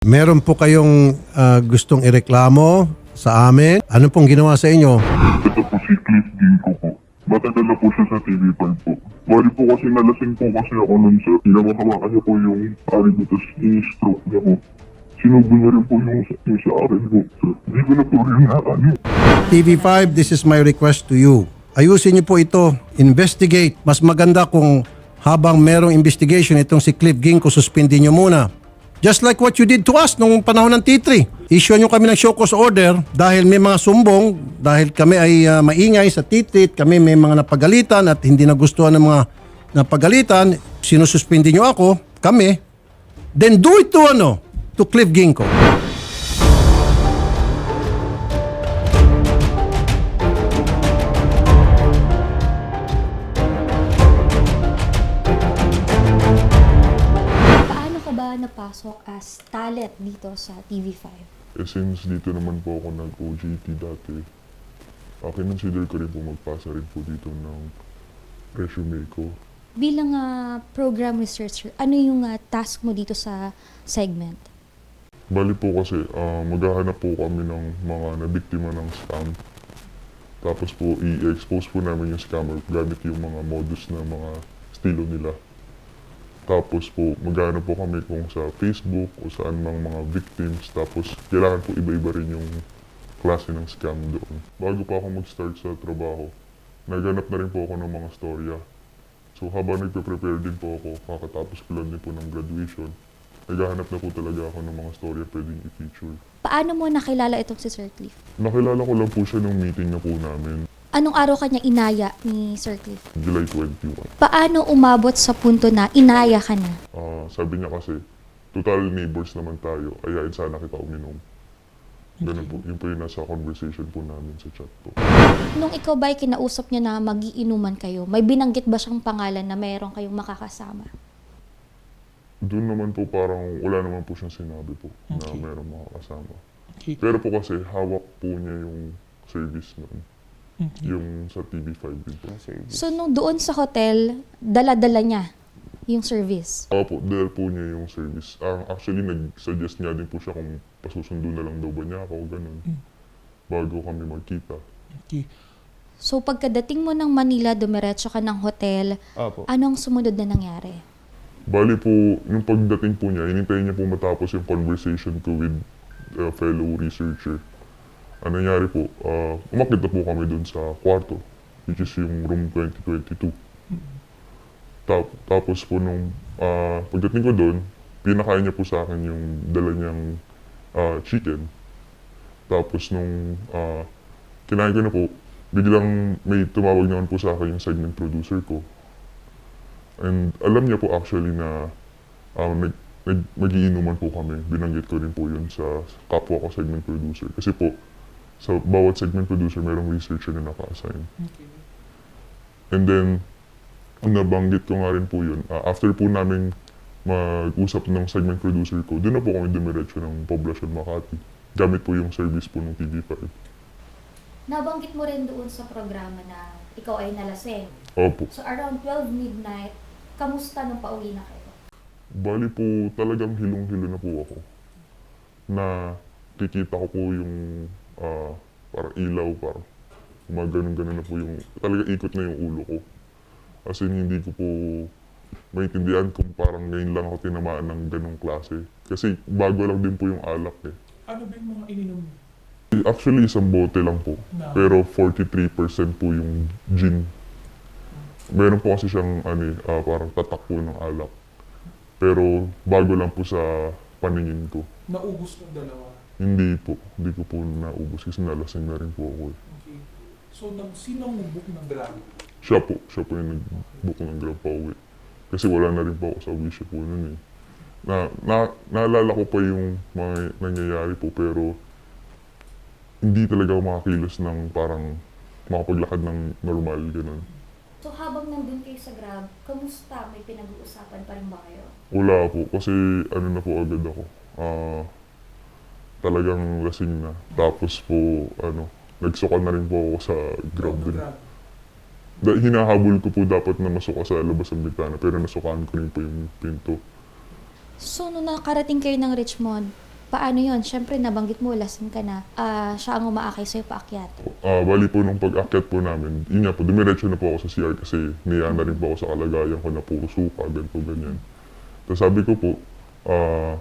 Meron po kayong ah, gustong ireklamo sa amin? Ano pong ginawa sa inyo? Ito po si Cliff Ginko po. Matagal na po siya sa TV5 po. Bali po kasi nalasing po kasi ako nun sa pinamakawakan niya po yung ari ko tapos i-stroke niya po. Sinubo niya rin po yung, yung sa akin po. Hindi ko na po rin nakano. TV5, this is my request to you. Ayusin niyo po ito. Investigate. Mas maganda kung habang merong investigation itong si Cliff Ginko, suspendin niyo muna. Just like what you did to us nung panahon ng T3. Issue niyo kami ng show cause order dahil may mga sumbong, dahil kami ay ah, maingay sa T3, kami may mga napagalitan at hindi nagustuhan ng mga napagalitan, sinususpindi niyo ako, kami, then do it to ano, to Cliff Ginko. As talent dito sa TV5? Eh since dito naman po ako nag-OJT dati, uh, kinonsider ko rin po magpasa rin po dito ng resume ko. Bilang ah, program researcher, ano yung ah, task mo dito sa segment? Bali po kasi, ah, maghahanap po kami ng mga nabiktima ng scam. Tapos po, i-expose po namin yung scammer gamit yung mga modus na mga estilo nila. Tapos po, maghahanap po kami kung sa Facebook o saan mang mga victims. Tapos, kailangan po iba-iba rin yung klase ng scam doon. Bago pa ako mag-start sa trabaho, naghanap na rin po ako ng mga storya. So habang nagpe-prepare din po ako, kakatapos ko lang din po ng graduation, naghahanap na po talaga ako ng mga storya pwedeng i-feature. Paano mo nakilala itong si Sir Cliff? Nakilala ko lang po siya nung meeting na po namin, Anong araw kanya inaya ni Sir Cliff? July 21. Paano umabot sa punto na inaya ka na? Ah, sabi niya kasi, total neighbors naman tayo, ayain sana kita uminom. Ganun po, yun po yung nasa conversation po namin sa chat po. Nung ikaw ba'y kinausap niya na magiinuman kayo, may binanggit ba siyang pangalan na mayroon kayong makakasama? Doon naman po parang wala naman po siyang sinabi po na Okay. meron makakasama. Okay. Pero po kasi hawak po niya yung service noon. Yung sa TV5 din po. So nung doon sa hotel, dala-dala niya yung service. Opo, dahil po niya yung service. Ah, actually, nag-suggest nga din po siya kung pasusundo na lang daw ba niya ako, ganun. Bago kami magkita. Okay. So pagkadating mo ng Manila, dumiretso ka ng hotel, Apo. anong sumunod na nangyari? Bali po, yung pagdating po niya, hinintay niya po matapos yung conversation ko with a fellow researcher. Ano nangyari po, uh, umakit na po kami dun sa kwarto, which is yung room 2022. Tap- tapos po nung ah, pagdating ko doon, pinakain niya po sa akin yung dala niyang ah, chicken. Tapos nung ah, kinain ko na po, biglang may tumawag naman po sa akin yung segment producer ko. And alam niya po actually na um, nag, nag, magiinuman po kami. Binanggit ko rin po yun sa kapwa ko segment producer. Kasi po, sa bawat segment producer, merong researcher na naka-assign. Okay. And then, nabanggit ko nga rin po yun. Ah, after po namin mag-usap ng segment producer ko, doon na po kami dumiretso ng Poblacion Makati. Gamit po yung service po ng TV5. Nabanggit mo rin doon sa programa na ikaw ay nalasing. Opo. So around 12 midnight, kamusta nung pauwi na kayo? Bali po, talagang hilong-hilo na po ako. Na kikita ko po yung ah, parang ilaw, parang gumaganon-ganon na po yung, talaga ikot na yung ulo ko. As in, hindi ko po maintindihan kung parang ngayon lang ako tinamaan ng ganong klase. Kasi bago lang din po yung alak eh. Ano ba yung mga ininom mo? Actually, isang bote lang po. Na- Pero 43% po yung gin. Meron po kasi siyang ano, ah, parang tatak po ng alak. Pero bago lang po sa paningin ko. Naubos ng dalawa. Hindi po. Hindi ko po naubos kasi nalasing na rin po ako eh. Okay. So, nang, sino ang nag-book ng grab? Siya po. Siya po yung nag-book ng grab pa uwi. Kasi wala na rin po ako sa wish po nun eh. Na, na, naalala ko pa yung mga nangyayari po pero hindi talaga ako makakilos ng parang makapaglakad ng normal, ganun. So habang nandun kayo sa Grab, kamusta? May pinag-uusapan pa rin ba kayo? Wala po, kasi ano na po agad ako. Ah, talagang lasing na. Tapos po, ano, nagsuka na rin po ako sa grab din. Da, hinahabol ko po dapat na masuka sa labas ng bintana, pero nasukaan ko rin po yung pinto. So nung nakarating kayo ng Richmond, Paano yon? Siyempre, nabanggit mo, lasing ka na. Ah, siya ang umaakay sa'yo paakyat. Ah, bali po nung pag-akyat po namin, yun nga po, dumiretso na po ako sa CR kasi niya na rin po ako sa kalagayan ko na puro suka, ganito, ganyan. Tapos sabi ko po, ah,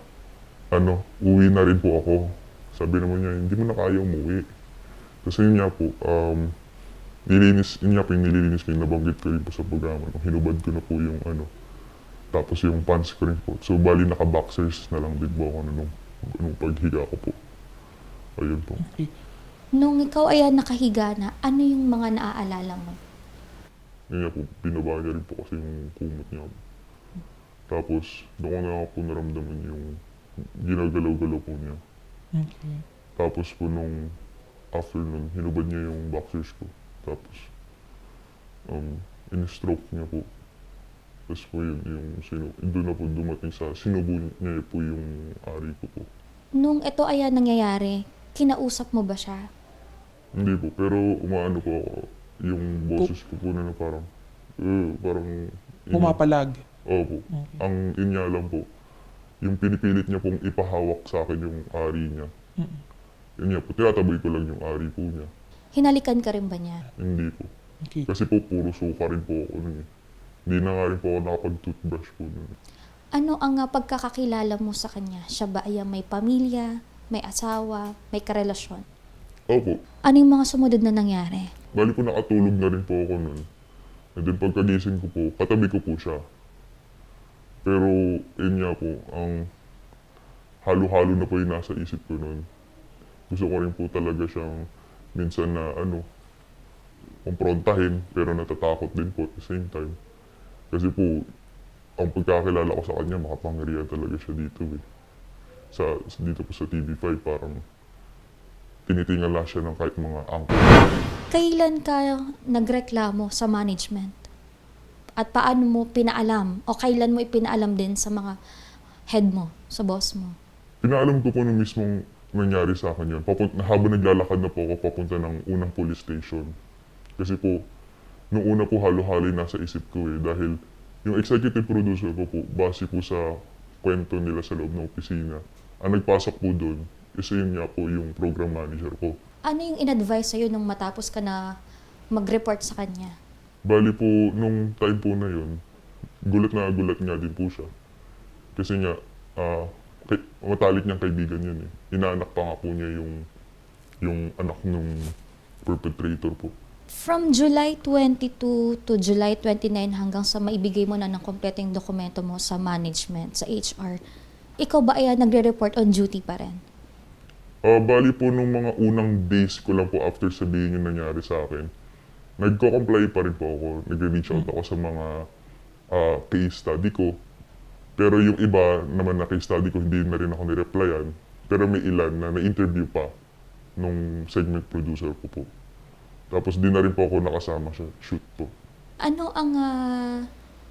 ano, uwi na rin po ako. Sabi naman niya, hindi mo na kaya umuwi. Kasi yun nga po, um, nilinis, yun nga po yung nililinis ko, yung nabanggit ko rin po sa programa. Nung hinubad ko na po yung ano, tapos yung pants ko rin po. So, bali naka-boxers na lang din po ako nung, nung paghiga ko po. Ayun po. Okay. Nung ikaw ay nakahiga na, ano yung mga naaalala mo? Yun nga po, binaba niya rin po kasi yung kumot niya. Tapos, doon na po naramdaman yung ginagalaw-galaw po niya. Okay. Tapos po nung after nun, hinubad niya yung boxers ko. Tapos, um, in-stroke niya po. Tapos po yun, yung sinu doon na po dumating sa sinubo niya po yung ari ko po. Nung ito ay nangyayari, kinausap mo ba siya? Hindi po, pero umaano po ako. Yung boses ko po na, na parang, eh, parang... Pumapalag. Opo. Okay. Ang nga lang po, yung pinipilit niya pong ipahawak sa akin yung ari niya. Mm. Yun nga po, tinataboy ko lang yung ari po niya. Hinalikan ka rin ba niya? Hindi po. Okay. Kasi po, puro suka rin po ako nun eh. Hindi na nga rin po ako nakapag-toothbrush po nun. Ano ang ah, pagkakakilala mo sa kanya? Siya ba ay may pamilya, may asawa, may karelasyon? Opo. Ano yung mga sumunod na nangyari? Bali po nakatulog na rin po ako nun. And then pagkagising ko po, katabi ko po siya. Pero, yun nga po, ang halo-halo na po yung nasa isip ko nun. Gusto ko rin po talaga siyang minsan na ano, kumprontahin, pero natatakot din po at the same time. Kasi po, ang pagkakilala ko sa kanya, makapangyarihan talaga siya dito eh. Sa, dito po sa TV5, parang tinitingala siya ng kahit mga angkot. Kailan ka nagreklamo sa management? At paano mo pinaalam? O kailan mo ipinaalam din sa mga head mo, sa boss mo? Pinaalam ko po nung mismong nangyari sa akin yun. Papun- habang naglalakad na po ako papunta ng unang police station. Kasi po, nung una po halo-halo nasa isip ko eh. Dahil yung executive producer ko po, base po sa kwento nila sa loob ng opisina, ang nagpasok po doon, isa yun nga po yung program manager ko. Ano yung in-advise sa'yo nung matapos ka na mag-report sa kanya? Bali po, nung time po na yun, gulat na gulat nga din po siya. Kasi nga, ah, kay, matalik niyang kaibigan yun eh. Inaanak pa nga po niya yung, yung anak nung perpetrator po. From July 22 to July 29 hanggang sa maibigay mo na ng kompletong dokumento mo sa management, sa HR, ikaw ba ay nagre-report on duty pa rin? Ah, bali po nung mga unang days ko lang po after sabihin yung nangyari sa akin, nagko-comply pa rin po ako. Nagre-reach out ako sa mga ah, case study ko. Pero yung iba naman na case study ko, hindi na rin ako nireplyan. Pero may ilan na na-interview pa nung segment producer ko po. Tapos di na rin po ako nakasama sa shoot po. Ano ang ah,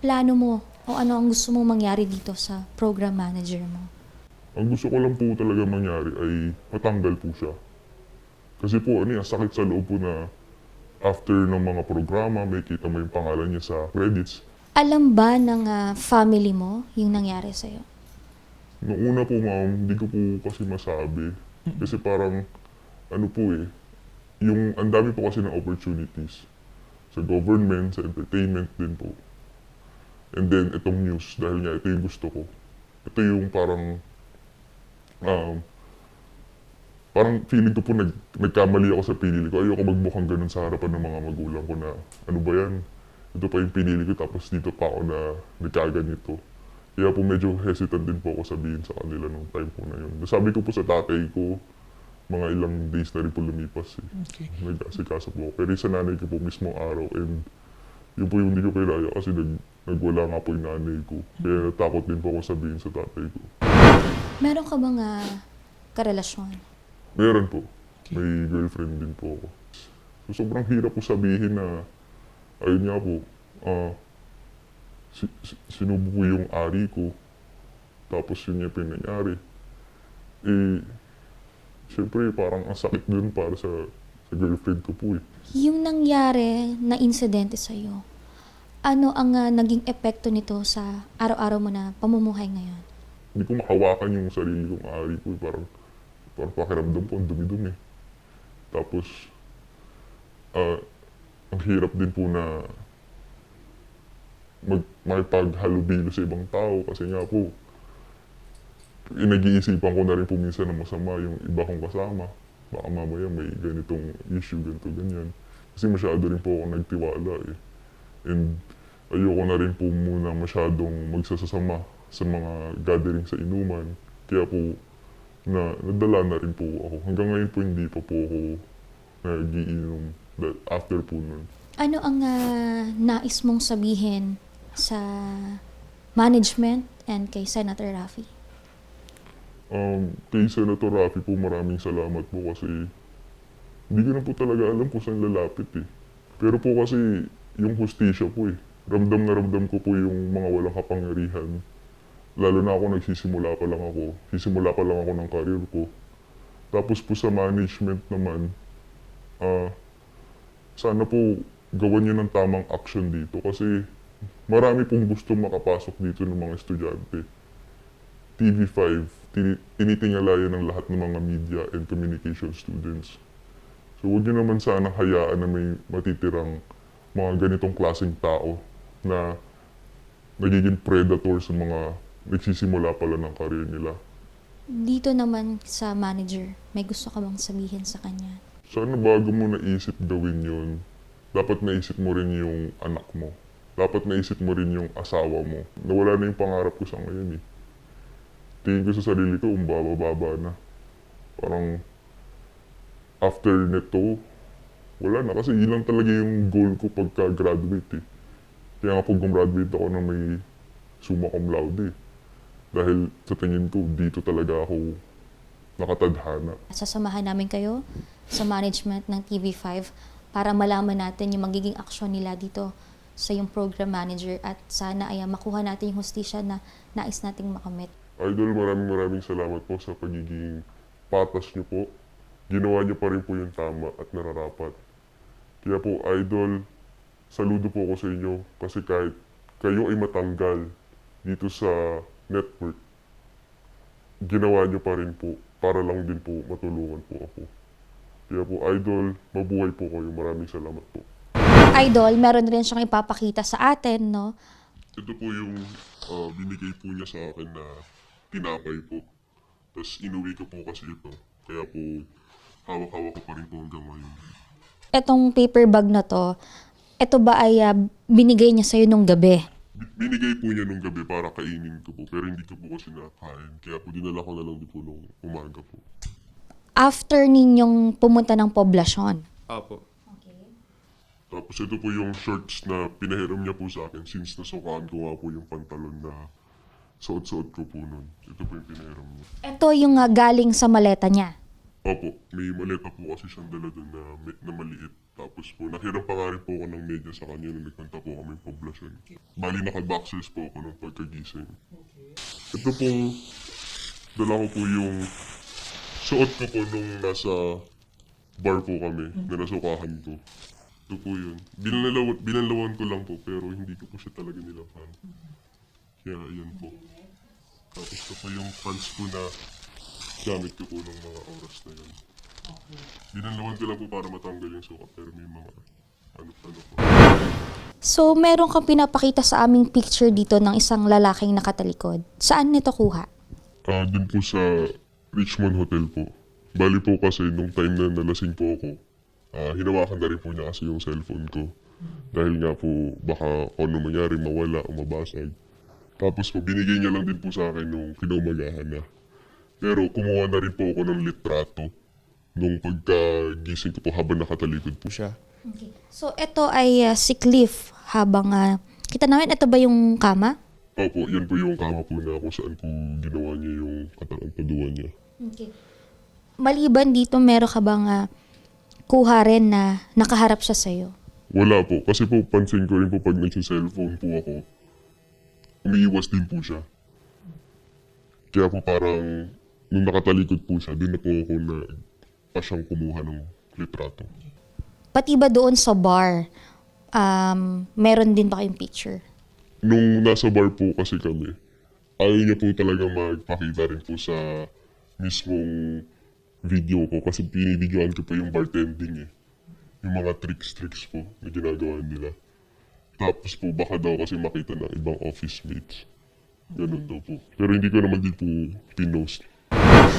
plano mo o ano ang gusto mong mangyari dito sa program manager mo? Ang gusto ko lang po talaga mangyari ay matanggal po siya. Kasi po, ano yan, sakit sa loob po na after ng mga programa, may kita mo yung pangalan niya sa credits. Alam ba ng ah, family mo yung nangyari sa'yo? Noong una po, ma'am, hindi ko po kasi masabi. Kasi parang, ano po eh, yung ang dami po kasi ng opportunities. Sa government, sa entertainment din po. And then, itong news, dahil nga ito yung gusto ko. Ito yung parang, um, parang feeling ko po nag, nagkamali ako sa pinili ko. Ayoko magmukhang ganun sa harapan ng mga magulang ko na, ano ba yan? Ito pa yung pinili ko, tapos dito pa ako na nagkaganito. Kaya po medyo hesitant din po ako sabihin sa kanila nung time po na yun. Sabi ko po sa tatay ko, mga ilang days na rin po lumipas eh. Okay. Nag-asikaso po ako. Pero sa nanay ko po mismo araw and yun po yung hindi ko kilala kasi nag, nagwala nga po yung nanay ko. Kaya natakot din po ako sabihin sa tatay ko. Meron ka bang ah, karelasyon? Meron po. May girlfriend din po ako. So, sobrang hirap po sabihin na, ayun nga po, ah, si, si- sinubo ko yung ari ko. Tapos yun yung pinangyari. Eh, syempre parang ang sakit dun para sa, sa girlfriend ko po eh. Yung nangyari na insidente sa'yo, ano ang ah, naging epekto nito sa araw-araw mo na pamumuhay ngayon? hindi ko makawakan yung sarili kong ari po. eh. Parang, parang pakiramdam ko, ang dumi-dumi. Tapos, ah, ang hirap din po na mag, makipaghalubilo sa ibang tao kasi nga po, inag-iisipan ko na rin po minsan na masama yung iba kong kasama. Baka mamaya may ganitong issue, ganito, ganyan. Kasi masyado rin po ako nagtiwala eh. And ayoko na rin po muna masyadong magsasasama sa mga gathering sa inuman. Kaya po, na, nadala na rin po ako. Hanggang ngayon po hindi pa po ako nagiinom after po nun. Ano ang ah, nais mong sabihin sa management and kay Senator Raffy? Um, kay Senator Rafi po maraming salamat po kasi hindi ko na po talaga alam kung saan lalapit eh. Pero po kasi yung hustisya po eh. Ramdam na ramdam ko po yung mga walang kapangyarihan. Lalo na ako nagsisimula pa lang ako. Sisimula pa lang ako ng career ko. Tapos po sa management naman, ah, sana po gawan niyo ng tamang action dito kasi marami pong gusto makapasok dito ng mga estudyante. TV5, tini- tinitingalayan ng lahat ng mga media and communication students. So huwag niyo naman sana hayaan na may matitirang mga ganitong klaseng tao na nagiging predator sa mga nagsisimula pala ng career nila. Dito naman sa manager, may gusto ka bang sabihin sa kanya? Sana bago mo naisip gawin yun, dapat naisip mo rin yung anak mo. Dapat naisip mo rin yung asawa mo. Nawala na yung pangarap ko sa ngayon eh. Tingin ko sa sarili ko, umbaba-baba na. Parang after nito, wala na. Kasi yun lang talaga yung goal ko pagka-graduate eh. Kaya nga pag gumraduate ako na may summa cum laude eh. Dahil sa tingin ko, dito talaga ako nakatadhana. Sasamahan namin kayo sa management ng TV5 para malaman natin yung magiging aksyon nila dito sa yung program manager at sana ay makuha natin yung hustisya na nais nating makamit. Idol, maraming maraming salamat po sa pagiging patas niyo po. Ginawa niyo pa rin po yung tama at nararapat. Kaya po, Idol, saludo po ako sa inyo kasi kahit kayo ay matanggal dito sa network, ginawa niyo pa rin po para lang din po matulungan po ako. Kaya po, Idol, mabuhay po kayo. Maraming salamat po. Idol, meron rin siyang ipapakita sa atin, no? Ito po yung ah, binigay po niya sa akin na tinapay po. Tapos inuwi ko po kasi ito. Kaya po, hawak-hawak ko pa rin po hanggang ngayon. Etong paper bag na to, ito ba ay ah, binigay niya sa'yo nung gabi? Bi- Binigay po niya nung gabi para kainin ko po. Pero hindi ko po kasi nakain. Kaya po dinala ko na lang din po nung umaga po. After ninyong pumunta ng poblasyon. Apo. Tapos ito po yung shorts na pinahiram niya po sa akin since nasukaan ko nga po yung pantalon na suot-suot ko po nun. Ito po yung pinahiram niya. Ito yung ah, galing sa maleta niya. Opo, may maleta po kasi siyang dala doon na, na maliit. Tapos po, nakiram pa nga rin po ako ng media sa kanya nung nagpunta po kami poblasyon. Bali, naka-boxers po ako nung pagkagising. Ito po, dala ko po yung suot ko po nung nasa bar po kami, na nasukahan ko. Ito po yun. Binalawan, binalawan ko lang po, pero hindi ko po siya talaga nilapan. Kaya, yun po. Tapos ito po yung pants ko na gamit ko po ng mga oras na yun. Binanlawan ko lang po para matanggal yung suka, pero may mga ano-ano po. So, meron kang pinapakita sa aming picture dito ng isang lalaking nakatalikod. Saan nito kuha? Ah, dun po sa Richmond Hotel po. Bali po kasi nung time na nalasing po ako, ah, hinawakan na rin po niya kasi yung cellphone ko. Dahil nga po baka kung ano mangyari, mawala o mabasag. Tapos po, binigay niya lang din po sa akin nung kinaumagahan na. Pero kumuha na rin po ako ng litrato nung pagkagising ko po habang nakatalikod po siya. Okay. So, ito ay ah, si Cliff habang... ah, kita namin, ito ba yung kama? Opo, yan po yung kama po na kung saan po ginawa niya yung katarantaduan niya. Okay. Maliban dito, meron ka bang ah, kuha rin na nakaharap siya sa'yo? Wala po. Kasi po, pansin ko rin po pag nagsa-cellphone po ako, umiiwas din po siya. Kaya po parang, nung nakatalikod po siya, doon na po ako na pa siyang kumuha ng litrato. Pati ba doon sa bar, um, meron din ba kayong picture? Nung nasa bar po kasi kami, ayaw niya po talaga magpakita rin po sa mismong video ko kasi pinibidyoan ko po yung bartending eh. Yung mga tricks-tricks po na ginagawa nila. Tapos po baka daw kasi makita ng ibang office mates. Ganun daw po. Pero hindi ko naman din po pinost.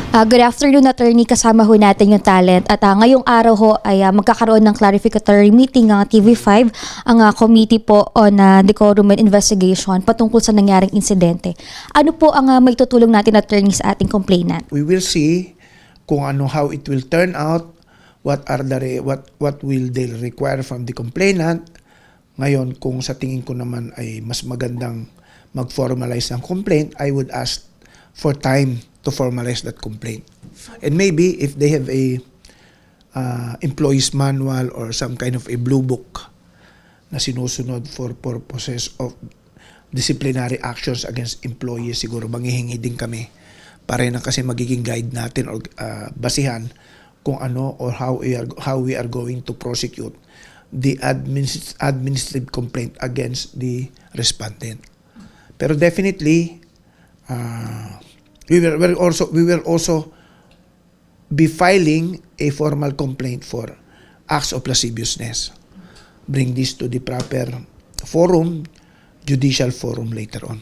Ah, good afternoon, attorney. Kasama ho natin yung talent. At ah, ngayong araw ho ay ah, magkakaroon ng clarificatory meeting ang TV5, ang ah, committee po on ah, decorum and investigation patungkol sa nangyaring insidente. Ano po ang uh, may tutulong natin, attorney, sa ating complainant? we will see kung ano how it will turn out what are the what what will they require from the complainant ngayon kung sa tingin ko naman ay mas magandang mag-formalize ng complaint I would ask for time to formalize that complaint and maybe if they have a uh, employees manual or some kind of a blue book na sinusunod for purposes of disciplinary actions against employees siguro manghihingi din kami para na kasi magiging guide natin or uh, basihan kung ano or how we are how we are going to prosecute the adminis- administrative complaint against the respondent. Pero definitely uh, we will, will also we will also be filing a formal complaint for acts of lasciviousness. Bring this to the proper forum, judicial forum later on.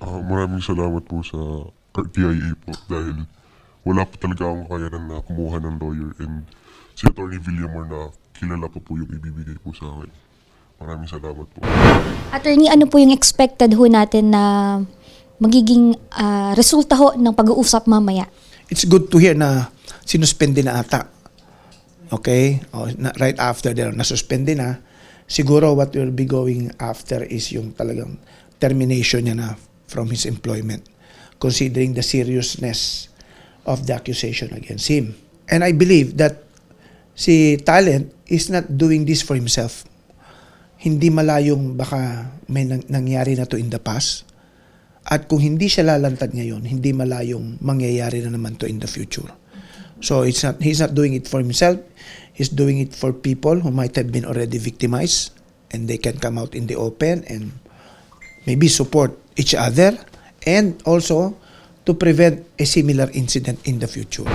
Ah, maraming salamat po sa TIA po dahil wala po talaga akong kakayanan na kumuha ng lawyer and si Attorney Villamor na kilala po po yung ibibigay po sa akin. Maraming salamat po. Attorney, ano po yung expected ho natin na magiging ah, resulta ho ng pag-uusap mamaya? it's good to hear na sinuspende na ata. Okay? O, na, right after there, nasuspende na. Siguro what will be going after is yung talagang termination niya na from his employment considering the seriousness of the accusation against him. And I believe that si Talent is not doing this for himself. Hindi malayong baka may nang- nangyari na to in the past. At kung hindi siya lalantad ngayon, hindi malayong mangyayari na naman to in the future. So it's not he's not doing it for himself. He's doing it for people who might have been already victimized and they can come out in the open and maybe support each other and also to prevent a similar incident in the future.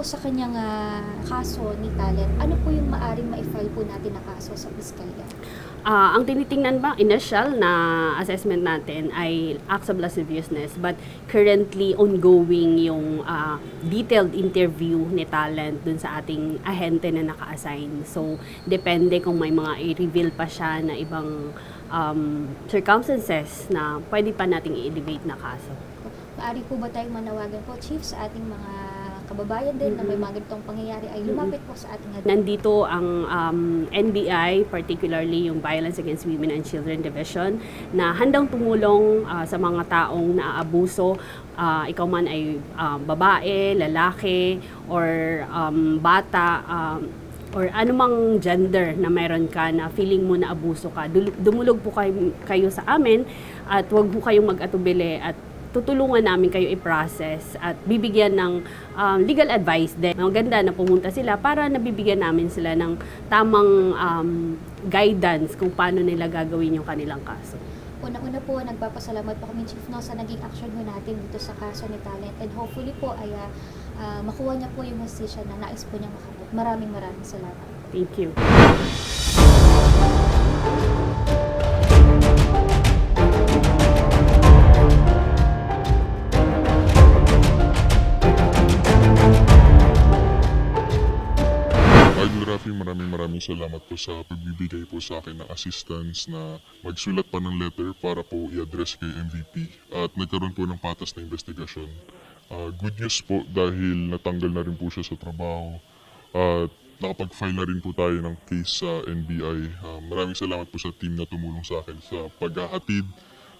Po sa kanyang ah, kaso ni Talent, ano po yung maaring ma-file po natin na kaso sa piskalya? Ah, ang tinitingnan ba, initial na assessment natin ay acts of lasciviousness but currently ongoing yung ah, detailed interview ni talent dun sa ating ahente na naka-assign. So, depende kung may mga i-reveal pa siya na ibang um, circumstances na pwede pa nating i-elevate na kaso. Maari po ba tayong manawagan po, Chief, sa ating mga kababayan din na may mga ganitong pangyayari ay lumapit po sa ating Nandito ang um, NBI, particularly yung Violence Against Women and Children Division, na handang tumulong ah, sa mga taong naaabuso. Ah, ikaw man ay ah, babae, lalaki, or um, bata, um, or anumang gender na meron ka na feeling mo na abuso ka. Dumulog po kayo, kayo sa amin at huwag po kayong mag-atubili at tutulungan namin kayo i-process at bibigyan ng um, legal advice din. Maganda na pumunta sila para nabibigyan namin sila ng tamang um, guidance kung paano nila gagawin yung kanilang kaso. Una-una po, nagpapasalamat po kami, Chief, no, sa naging action ho natin dito sa kaso ni Talent. And hopefully po ay ah, makuha niya po yung hustisya na nais po niyang makabot. Maraming maraming salamat. Thank you. Rafi, maraming maraming salamat po sa pagbibigay po sa akin ng assistance na magsulat pa ng letter para po i-address kay MVP at nagkaroon po ng patas na investigasyon. Ah, good news po dahil natanggal na rin po siya sa trabaho at nakapag-file na rin po tayo ng case sa NBI. Ah, maraming salamat po sa team na tumulong sa akin sa paghahatid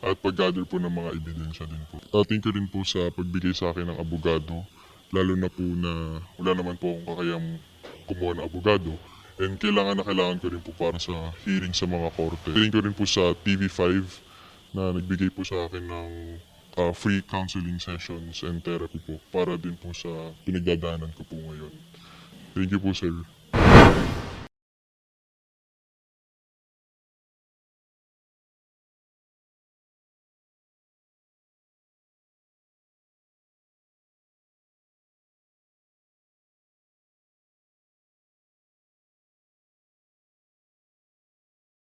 at pag-gather po ng mga ebidensya din po. Uh, thank you rin po sa pagbigay sa akin ng abogado, lalo na po na wala naman po akong kakayang kumuha ng abogado. And kailangan na kailangan ko rin po para sa hearing sa mga korte. Thank you rin po sa TV5 na nagbigay po sa akin ng uh, free counseling sessions and therapy po para din po sa pinagdadaanan ko po ngayon. Thank you po sir.